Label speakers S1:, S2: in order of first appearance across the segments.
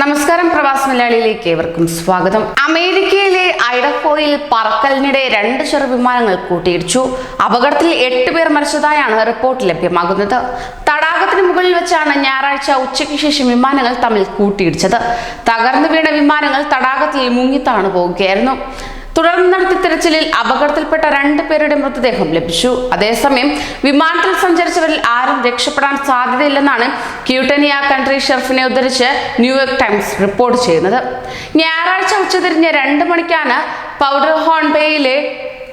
S1: നമസ്കാരം പ്രവാസ് മലയാളിയിലേക്ക് ഏവർക്കും സ്വാഗതം. അമേരിക്കയിലെ ഐഡഹോയിൽ പറക്കലിനിടെ രണ്ട് ചെറു വിമാനങ്ങൾ കൂട്ടിയിടിച്ചു. അപകടത്തിൽ എട്ട് പേർ മരിച്ചതായാണ് റിപ്പോർട്ട് ലഭ്യമാകുന്നത്. തടാകത്തിന് മുകളിൽ വെച്ചാണ് ഞായറാഴ്ച ഉച്ചയ്ക്ക് ശേഷം വിമാനങ്ങൾ തമ്മിൽ കൂട്ടിയിടിച്ചത്. തകർന്നു വീണ വിമാനങ്ങൾ തടാകത്തിൽ മുങ്ങിത്താണ് പോവുകയായിരുന്നു തുടർന്ന് നടത്തിയ തിരച്ചിലിൽ അപകടത്തിൽപ്പെട്ട രണ്ട് പേരുടെ മൃതദേഹം ലഭിച്ചു. അതേസമയം വിമാനത്തിൽ സഞ്ചരിച്ചവരിൽ ആരും രക്ഷപ്പെടാൻ സാധ്യതയില്ലെന്നാണ് ക്യൂട്ടനിയ കൺട്രി ഷെർഫിനെ ഉദ്ധരിച്ച് ന്യൂയോർക്ക് ടൈംസ് റിപ്പോർട്ട് ചെയ്യുന്നത്. ഞായറാഴ്ച ഉച്ചതിരിഞ്ഞ് രണ്ട് മണിക്കാണ് പൗഡർ ഹോൺ ബേയിലെ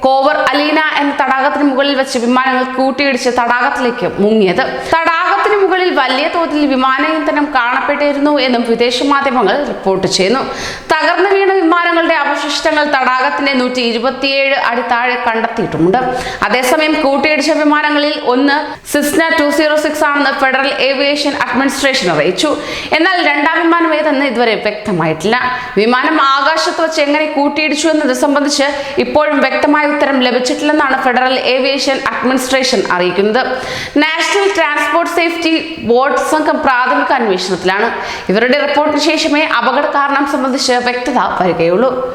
S1: കോവർ അലീന എന്ന തടാകത്തിന് മുകളിൽ വെച്ച് വിമാനങ്ങൾ കൂട്ടിയിടിച്ച് തടാകത്തിലേക്ക് മുങ്ങിയത്. തടാകത്തിന് മുകളിൽ വലിയ തോതിൽ വിമാന ഇന്ധനം കാണപ്പെട്ടിരുന്നു എന്നും വിദേശ മാധ്യമങ്ങൾ റിപ്പോർട്ട് ചെയ്യുന്നു. തകർന്നു വീണ വിമാനങ്ങളുടെ അവശിഷ്ടങ്ങൾ തടാകത്തിന്റെ നൂറ്റി ഇരുപത്തിയേഴ് അടി താഴെ കണ്ടെത്തിയിട്ടുണ്ട്. അതേസമയം കൂട്ടിയിടിച്ച വിമാനങ്ങളിൽ ഒന്ന് സിസ്ന ടു സീറോ സിക്സ് ആണെന്ന് ഫെഡറൽ ഏവിയേഷൻ അഡ്മിനിസ്ട്രേഷൻ അറിയിച്ചു. എന്നാൽ രണ്ടാം വിമാനം ഏതെന്ന് ഇതുവരെ വ്യക്തമായിട്ടില്ല. വിമാനം ആകാശത്ത് വെച്ച് എങ്ങനെ കൂട്ടിയിടിച്ചു എന്നത് സംബന്ധിച്ച് ഇപ്പോഴും വ്യക്തമായ ഉത്തരം ലഭിച്ചിട്ടില്ലെന്നാണ് ഫെഡറൽ ഏവിയേഷൻ അഡ്മിനിസ്ട്രേഷൻ അറിയിക്കുന്നത്. നാഷണൽ ട്രാൻസ്പോർട്ട് സേഫ്റ്റി ബോർഡ് സംഘം പ്രാഥമിക അന്വേഷണത്തിലാണ്. ഇവരുടെ റിപ്പോർട്ടിന് ശേഷമേ അപകട കാരണം സംബന്ധിച്ച് വ്യക്തത വരികയുള്ളൂ.